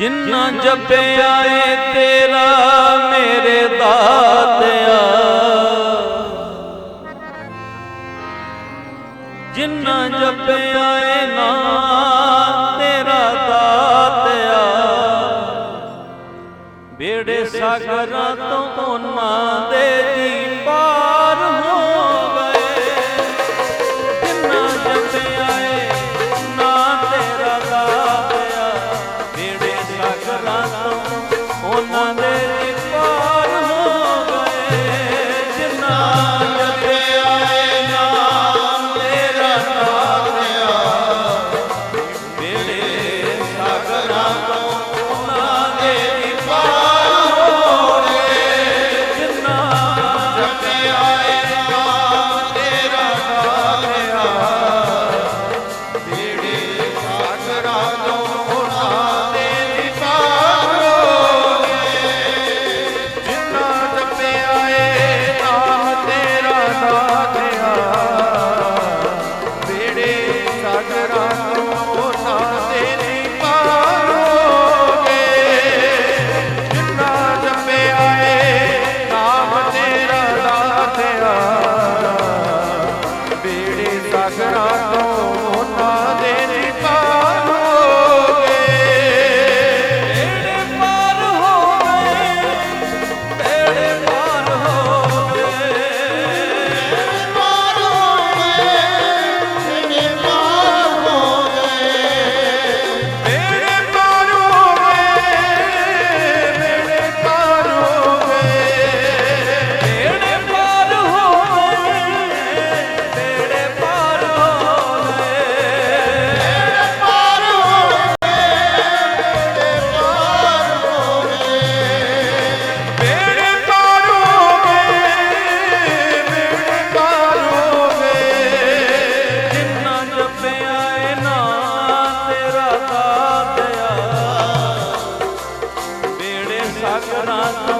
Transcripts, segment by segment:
ਜਿੰਨਾ ਜਪਿਆ ਏ ਤੇਰਾ ਮੇਰੇ ਦਾਤਿਆ। ਜਿੰਨਾ ਜਪਿਆ ਏ ਨਾ ਤੇਰਾ ਦਾਤਿਆ। ਬੇੜੇ ਸਾਗਰਾਂ ਤੋਂ ਮਾਂ ਦੇ ਦੀਪਾ રાખ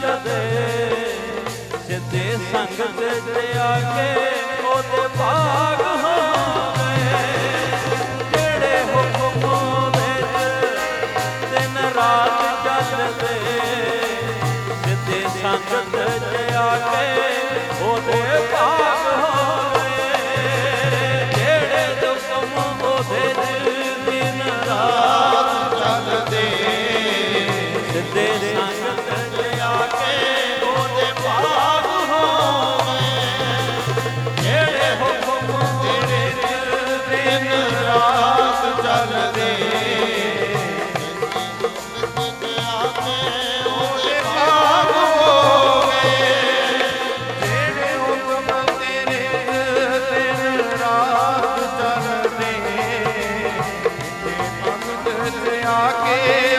ਜਦੇ ਸਿੱਧੇ ਸੰਗਤ ਤੇ ਆ ਉਹਦੇ ਭਾਗ ਹੋਵੇ। ਰਾਤ ਚੱਲਦੇ। ਸਿੱਧੇ ਸੰਗਤ ਤੇ ਆ ਉਹਦੇ ਭਾਗ के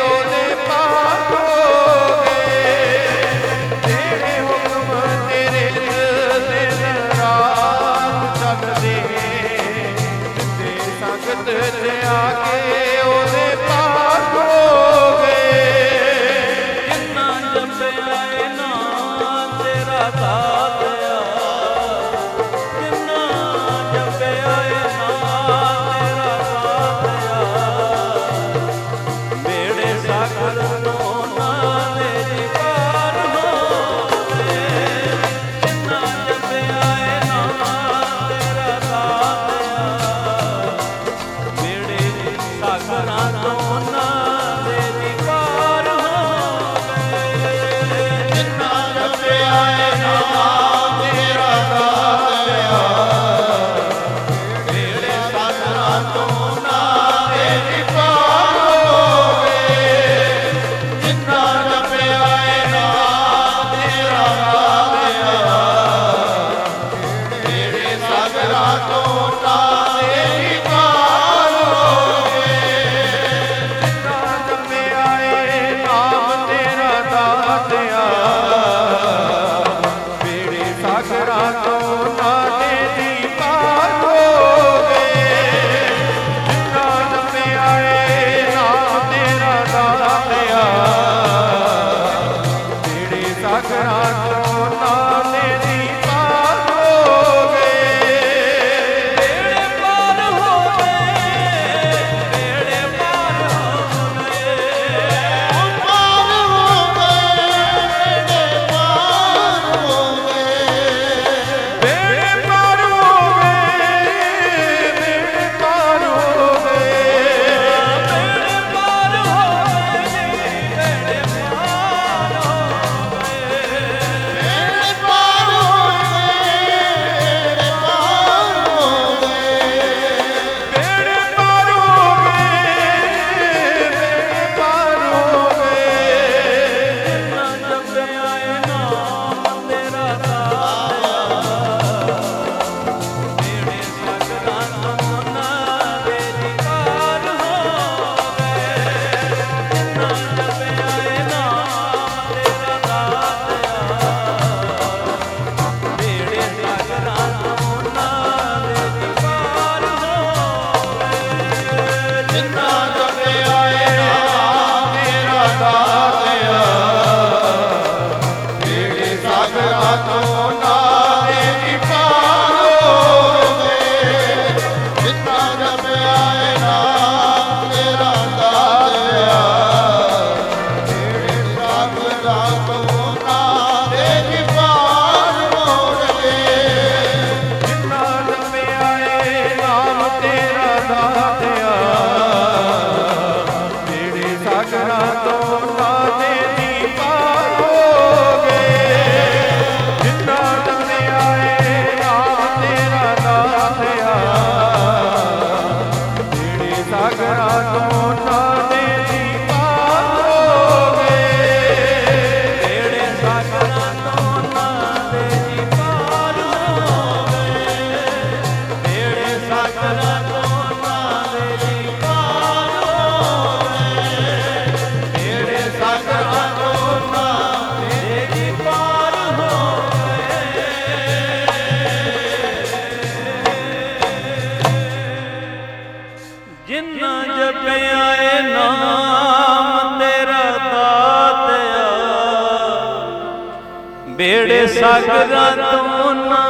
ਬੇੜੇ ਸਾਗਰਾਂ ਤੋਂ ਨਾ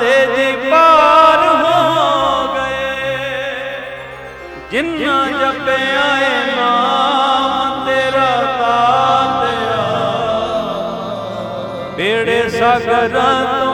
ਦੇ ਜੀ ਪਾਰ ਹੋ ਗਏ। ਜਿੰਨਾ ਜਪਿਆ ਏ ਨਾਮ ਤੇਰਾ ਤਾਤਿਆ ਬੇੜੇ ਸਾਗਰਾਂ ਤੋਂ